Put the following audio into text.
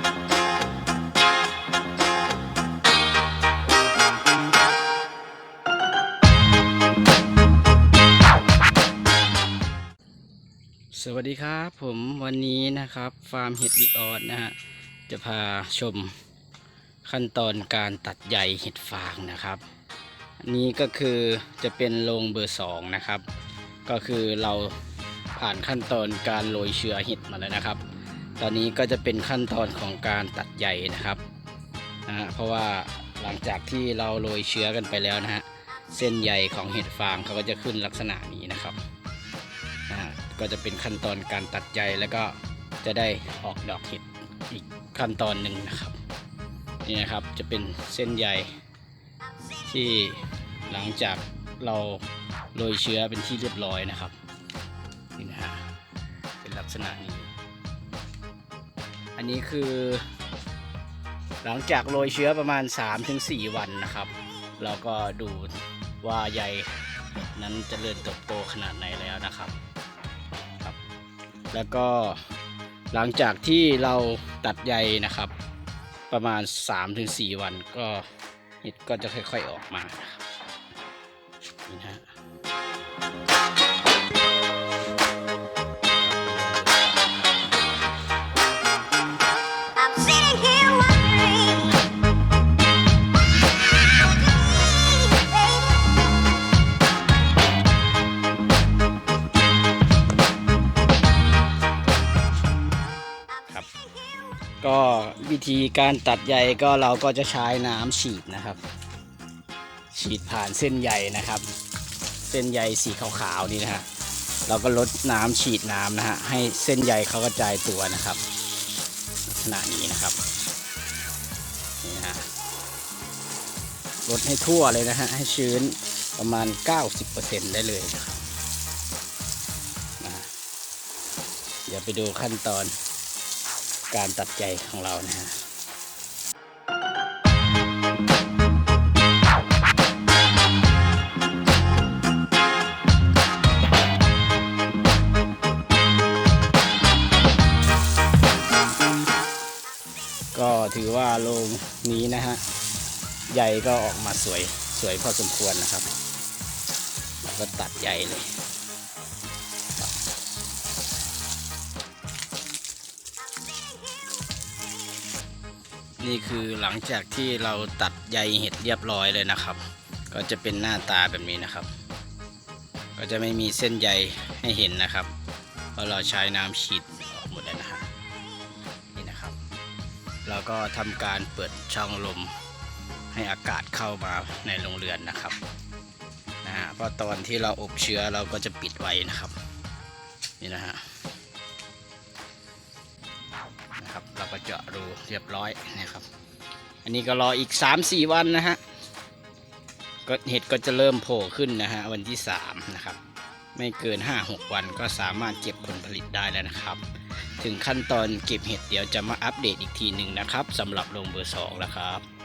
สวัสดีครับผมวันนี้นะครับฟาร์มเห็ดบิออดนะฮะจะพาชมขั้นตอนการตัดใยเห็ดฟางนะครับอันนี้ก็คือจะเป็นโรงเบอร์สองนะครับ ก็คือเราผ่านขั้นตอนการโรยเชื้อเห็ดมาแล้วนะครับ ตอนนี้ก็จะเป็นขั้นตอนของการตัดใยนะครับนะฮะเพราะว่าหลังจากที่เราโรยเชื้อกันไปแล้วนะฮะเส้นใยของเห็ดฟางเขาก็จะขึ้นลักษณะนี้นะครับนะฮะก็จะเป็นขั้นตอนการตัดใยแล้วก็จะได้ออกดอกเห็ดอีกขั้นตอนหนึ่งนะครับนี่นะครับจะเป็นเส้นใยที่หลังจากเราโรยเชื้อเป็นที่เรียบร้อยนะครับนี่นะฮะเป็นลักษณะนี้ อันนี้คือ หลังจากโรยเชื้อประมาณ 3-4 วันนะครับ เราก็ดูว่าใยเห็ดนั้นจเจริญเติบโตขนาดไหนแล้วนะครับครับ แล้วก็หลังจากที่เราตัดใยนะครับ ประมาณ 3-4 วันก็เห็ดก็จะค่อยๆออกมานะครับนี่ฮะ ก็วิธีการตัดใยก็เราก็จะใช้น้ำฉีดนะครับ ฉีดผ่านเส้นใยนะครับ เส้นใยสีขาวๆนี่นะฮะเราก็ลดน้ำฉีดน้ำนะฮะให้เส้นใยเขากระจายตัวนะครับลักษณะนี้นะครับนี่ฮะลดให้ทั่วเลยนะฮะให้ชื้นประมาณ 90%ได้เลยนะครับเดี๋ยวไปดูขั้นตอน การตัดใจของเรานะฮะก็ถือว่าโรงนี้นะฮะใยก็ออกมาสวยสวยพอสมควรนะครับ เราก็ตัดใยเลย นี่คือหลังจากที่เราตัดใยเห็ดเรียบร้อยเลยนะครับ ก็จะเป็นหน้าตาแบบนี้นะครับ ก็จะไม่มีเส้นใยให้เห็นนะครับ เพราะเราใช้น้ำฉีดออกหมดแล้วนะฮะนี่นะครับ เราก็ทำการเปิดช่องลมให้อากาศเข้ามาในโรงเรือนนะครับนะฮะเพราะตอนที่เราอบเชื้อเราก็จะปิดไว้นะครับ นี่นะฮะ เราก็เจาะรูเรียบร้อยนะครับ อันนี้ก็รออีก 3-4 วันนะฮะก็เห็ดก็จะเริ่มโผล่ขึ้นนะฮะวันที่ 3 นะครับ ไม่เกิน 5-6 วันก็สามารถเก็บผลผลิตได้แล้วนะครับ ถึงขั้นตอนเก็บเห็ดเดี๋ยวจะมาอัปเดตอีกทีหนึ่งนะครับสำหรับโรงเบอร์2แล้วครับ